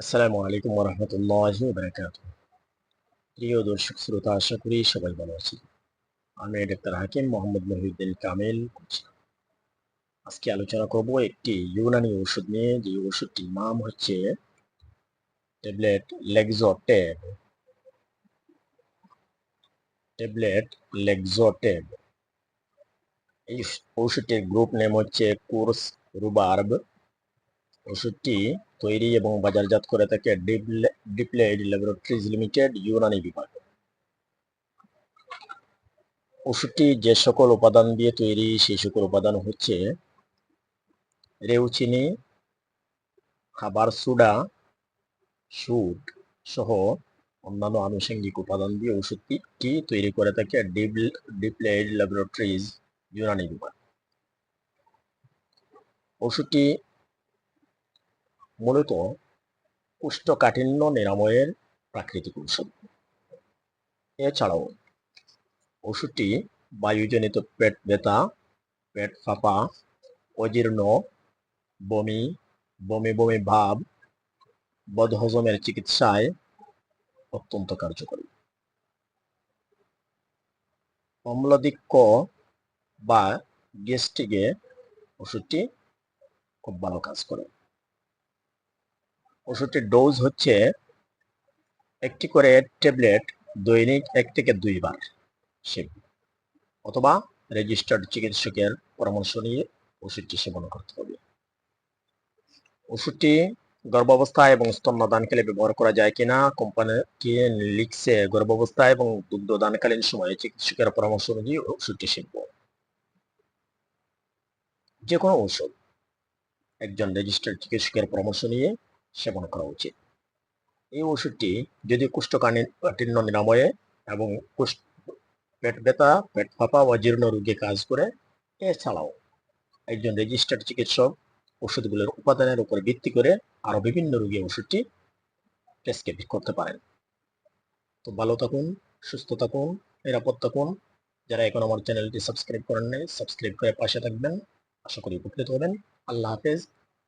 আসসালামু আলাইকুম রহমতুল্লাহ বারকাত প্রিয় দর্শক, শ্রোতা, আশা করি সবাই ভালো আছি আমি ডাক্তার হাকিম মোহাম্মদ মহিউদ্দিন কামিল আজকে আলোচনা করব একটি ইউনানি ওষুধ নিয়ে। যে ওষুধটির নাম হচ্ছে ট্যাবলেট লেগজোটেব ট্যাবলেট লেগজোটেব এই ওষুধটির গ্রুপ নেম হচ্ছে কোর্স রুবার্ব ওষুধটি তৈরি এবং বাজারজাত করে থাকে ডিপ্লেড ল্যাবরেটরিজ লিমিটেড, ইউনানি বিভাগ। ওষুধটি যে সকল উপাদান দিয়ে তৈরি সেই সকল উপাদান হচ্ছে রেউচিনি, খাবার সুডা, সুট সহ অন্যান্য আনুষঙ্গিক উপাদান দিয়ে ওষুধটি তৈরি করে থাকে ডিপ্লেড ল্যাবরেটরিজ, ইউনানি বিভাগ। ওষুধটি মূলত কোষ্ঠকাঠিন্য নিরাময়ের প্রাকৃতিক ঔষধ। এছাড়াও ওষুধটি বায়ুজনিত পেট ব্যথা, পেট ফাঁপা, অজীর্ণ, বমি বমি বমি ভাব, বদহজমের চিকিৎসায় অত্যন্ত কার্যকরী। অম্লদিক্য বা গ্যাস্ট্রিকে ওষুধটি খুব ভালো কাজ করে। ওষুধটির ডোজ হচ্ছে একটি করে ট্যাবলেট দৈনিক এক থেকে দুইবার সেবন অথবা রেজিস্টার্ড চিকিৎসকের পরামর্শ নিয়ে ওষুধটি সেবন করতে হবে। ওষুধটি গর্ভাবস্থা এবং স্তন্যদানকালে ব্যবহার করা যায় কিনা কোম্পানিটি লিখছে গর্ভাবস্থা এবং দুগ্ধদানকালীন সময়ে চিকিৎসকের পরামর্শ অনুযায়ী ওষুধটি সেবন। যে কোনো ঔষধ, একজন রেজিস্টার্ড চিকিৎসকের পরামর্শ নিয়ে সেবন করা উচিত। এই ওষুধটি যদি কুষ্ঠকাঠিন্য নিরাময়ে এবং পেট ব্যথা, পেট ফাঁপা বা জীর্ণ রোগে কাজ করে, এছাড়াও একজন রেজিস্টার্ড চিকিৎসক ওষুধগুলোর উপাদানের উপর ভিত্তি করে আরও বিভিন্ন রোগী ওষুধটি প্রেসক্রিপ করতে পারেন। তো ভালো থাকুন, সুস্থ থাকুন, নিরাপদ থাকুন। যারা এখন আমার চ্যানেলটি সাবস্ক্রাইব করেন নাই সাবস্ক্রাইব করে পাশে থাকবেন। আশা করি উপকৃত হবেন। আল্লাহ হাফেজ।